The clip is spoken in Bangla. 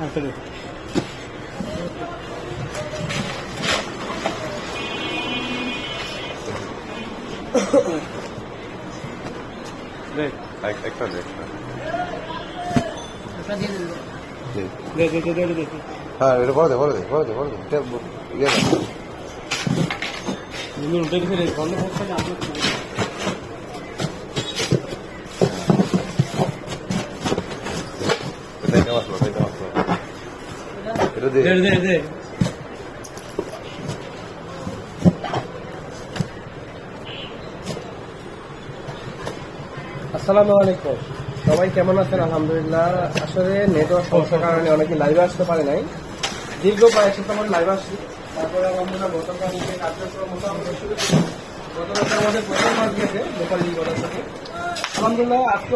Absolutely. Right. I, I can't wait. दे दे दे दे दे हाँ बोल दे बोल दे बोल दे बोल दे ये উল্টে বন্ধ না আপনি দে। দে দে দে। আসসালামু আলাইকুম। সবাই কেমন আছেন? আলহামদুলিল্লাহ। আসলে নেটওয়ার্ক সমস্যার কারণে অনেকে লাইভে আসতে পারে নাই। দীর্ঘ কয়েক সপ্তাহ পরে লাইভ আসছি। তারপরে আমরা গতকাল থেকে কার্যক্রম মাস গেছে লোকাল লিগ থেকে আলহামদুলিল্লাহ আজকে